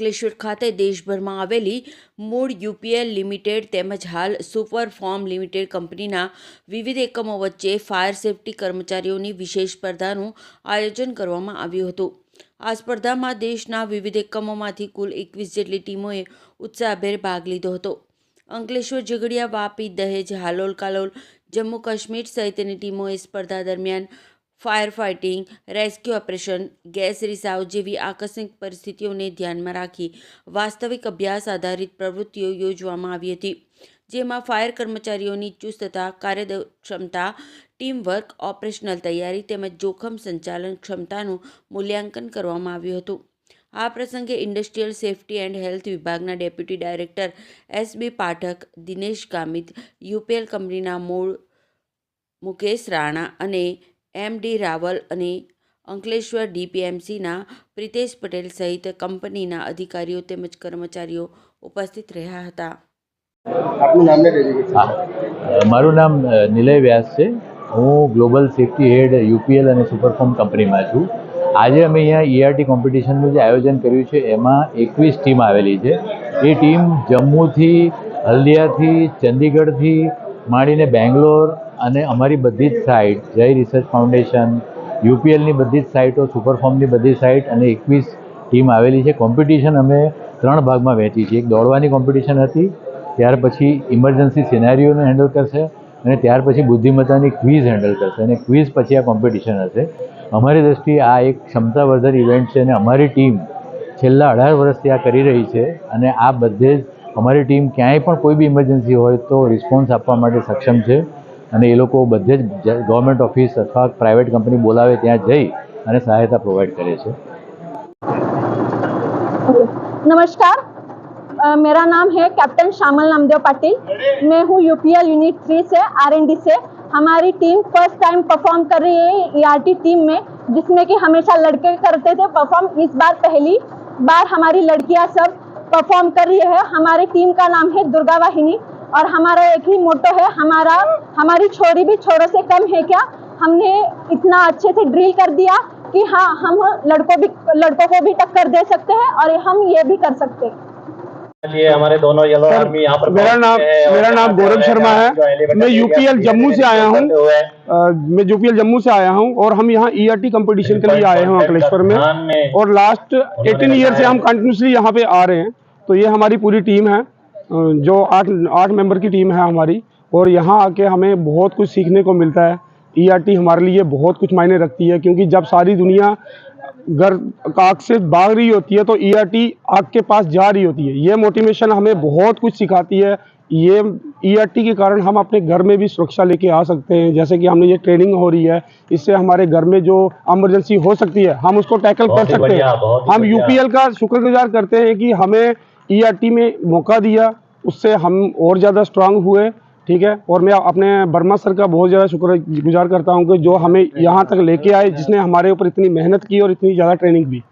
અંકલેશ્વર ખાતે દેશભરમાં આવેલી મૂળ યુપીએલ લિમિટેડ તેમજ હાલ સુપર ફોર્મ લિમિટેડ કંપનીના વિવિધ એકમો વચ્ચે ફાયર સેફટી કર્મચારીઓની વિશેષ સ્પર્ધાનું આયોજન કરવામાં આવ્યું હતું. આ સ્પર્ધામાં દેશના વિવિધ એકમોમાંથી કુલ એકવીસ જેટલી ટીમોએ ઉત્સાહભેર ભાગ લીધો હતો. અંકલેશ્વર ઝઘડિયા, વાપી, દહેજ, હાલોલ, કાલોલ જમ્મુ કાશ્મીર સહિતની ટીમોએ સ્પર્ધા દરમિયાન fire fighting rescue operation, gas રિસાવ જેવી આકસ્મિક પરિસ્થિતિઓને ધ્યાનમાં રાખી વાસ્તવિક અભ્યાસ આધારિત પ્રવૃત્તિઓ યોજવામાં આવી હતી, જેમાં ફાયર કર્મચારીઓની ચુસ્તતા, કાર્યક્ષમતા, ટીમવર્ક, ઓપરેશનલ તૈયારી તેમજ જોખમ સંચાલન ક્ષમતાનું મૂલ્યાંકન કરવામાં આવ્યું હતું. આ પ્રસંગે ઇન્ડસ્ટ્રીયલ સેફટી એન્ડ હેલ્થ વિભાગના deputy director S B Pathak, Dinesh Gamit UPL કંપનીના મૂળ મુકેશ રાણા અને એમ ડી રાવલ અને અંકલેશ્વર ડીપીએમસીના પ્રિતેશ પટેલ સહિત કંપનીના અધિકારીઓ તેમજ કર્મચારીઓ ઉપસ્થિત રહ્યા હતા. મારું નામ નિલય વ્યાસ છે. હું ગ્લોબલ સેફ્ટી હેડ યુપીએલ અને સુપરફોર્મ કંપનીમાં છું. આજે અમે અહીંયા ઈઆરટી કોમ્પિટિશનનું જે આયોજન કર્યું છે એમાં એકવીસ ટીમ આવેલી છે. એ ટીમ જમ્મુથી હલ્દિયાથી ચંદીગઢથી માંડીને બેંગ્લોર અને અમારી બધી જ સાઇટ જય રિસર્ચ ફાઉન્ડેશન યુપીએલની બધી જ સાઇટો સુપરફોર્મની બધી સાઇટ અને એકવીસ ટીમ આવેલી છે. કોમ્પિટિશન અમે ત્રણ ભાગમાં વહેંચી છે એક દોડવાની કોમ્પિટિશન હતી, ત્યાર પછી ઇમરજન્સી સિનારીઓને હેન્ડલ કરશે અને ત્યાર પછી બુદ્ધિમત્તાની ક્વિઝ હેન્ડલ કરશે અને ક્વિઝ પછી આ કોમ્પિટિશન હશે. અમારી દૃષ્ટિએ આ એક ક્ષમતાવર્ધન ઇવેન્ટ છે અને અમારી ટીમ છેલ્લા અઢાર વર્ષથી આ કરી રહી છે અને આ બધે જ અમારી ટીમ ક્યાંય પણ કોઈ બી ઇમરજન્સી હોય તો રિસ્પોન્સ આપવા માટે સક્ષમ છે. અને એ લોકો બધે જ ગવર્મેન્ટ ઓફિસ અથવા પ્રાઇવેટ કંપની બોલાવે ત્યાં જઈ અને સહાયતા પ્રોવાઈડ કરે છે नमस्कार अ, मेरा नाम है कैप्टन श्यामल नामदेव पाटिल मैं हूँ यूपीएल यूनिट थ्री से आरएनडी से हमारी टीम फर्स्ट टाइम परफॉर्म कर रही है ईआरटी टीम में जिसमें कि हमेशा लड़के करते थे परफॉर्म इस बार पहली बार हमारी लड़कियां सब परफॉर्म कर रही है हमारी टीम का नाम है दुर्गा वाहिनी और हमारा एक ही मोटो है हमारा हमारी छोरी भी छोरों से कम है क्या? हमने इतना अच्छे से ड्रिल कर दिया कि हाँ हम लड़कों भी लड़कों को भी टक्कर दे सकते हैं और हम ये भी कर सकते हैं। लिए हमारे दोनों येलो आर्मी यहाँ पर मेरा नाम- मेरा नाम गौरव शर्मा है। मैं यूपीएल जम्मू से आया हूँ। मैं यूपीएल जम्मू से आया हूँ और हम यहाँ ईआरटी कंपटीशन के लिए आए हैं अंकलेश्वर में। और लास्ट 18 ईयर से हम कंटिन्यूसली यहाँ पे आ रहे हैं। तो ये हमारी पूरी टीम है। जो आठ आठ मेंबर की टीम है हमारी और यहाँ आके हमें बहुत कुछ सीखने को मिलता है। ईआरटी हमारे लिए बहुत कुछ मायने रखती है क्योंकि जब सारी दुनिया घर आग से भाग रही होती है तो ईआरटी आग के पास जा रही होती है। ये मोटिवेशन हमें बहुत कुछ सिखाती है। ये ईआरटी के कारण हम अपने घर में भी सुरक्षा लेके आ सकते हैं। जैसे कि हमने ये ट्रेनिंग हो रही है इससे हमारे घर में जो एमरजेंसी हो सकती है हम उसको टैकल कर सकते हैं। हम। यूपीएल का शुक्रगुजार करते हैं कि हमें ईआरटी में मौका दिया उससे हम और ज़्यादा स्ट्रांग हुए ठीक है? और मैं अपने बर्मा सर का बहुत ज़्यादा शुक्र गुजार करता हूँ कि जो हमें यहाँ तक लेके आए जिसने हमारे ऊपर इतनी मेहनत की और इतनी ज़्यादा ट्रेनिंग भी।